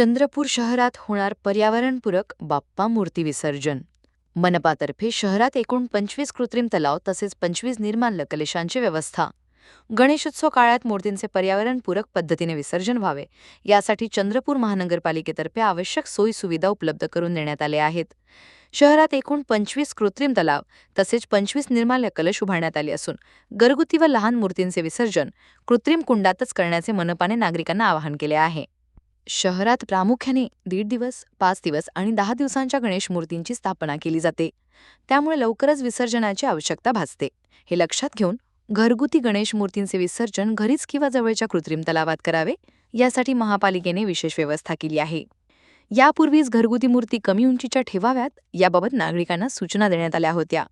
चंद्रपूर शहरात होणार पर्यावरणपूरक बाप्पा मूर्ती विसर्जन. मनपातर्फे शहरात एकूण पंचवीस कृत्रिम तलाव तसेच पंचवीस निर्माल्य कलेशांची व्यवस्था. गणेशोत्सव काळात मूर्तींचे पर्यावरणपूरक पद्धतीने विसर्जन व्हावे. यासाठी चंद्रपूर महानगरपालिकेतर्फे आवश्यक सोयीसुविधा उपलब्ध करून देण्यात आले आहेत. शहरात एकूण पंचवीस कृत्रिम तलाव तसेच पंचवीस निर्माल्य कलश उभारण्यात आले असून घरगुती व लहान मूर्तींचे विसर्जन कृत्रिम कुंडातच करण्याचे मनपाने नागरिकांना आवाहन केले आहे. शहरात प्रामुख्याने दीड दिवस पाच दिवस आणि दहा दिवसांच्या गणेश मूर्तींची स्थापना केली जाते. त्यामुळे लवकरच विसर्जनाची आवश्यकता भासते. हे लक्षात घेऊन घरगुती गणेश मूर्तींचे विसर्जन घरीच किंवा जवळच्या कृत्रिम तलावात करावे यासाठी महापालिकेने विशेष व्यवस्था केली आहे. यापूर्वीच घरगुती मूर्ती कमी उंचीच्या ठेवाव्यात याबाबत नागरिकांना सूचना देण्यात आल्या होत्या.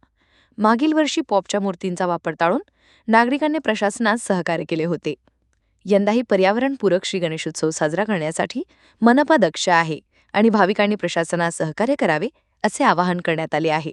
मागील वर्षी पॉपच्या मूर्तींचा वापर टाळून नागरिकांनी प्रशासनास सहकार्य केले होते. यंदाही पर्यावरणपूरक श्री गणेशोत्सव साजरा करण्यासाठी मनपा दक्ष आहे आणि भाविकांनी प्रशासनास सहकार्य करावे असे आवाहन करण्यात आले आहे.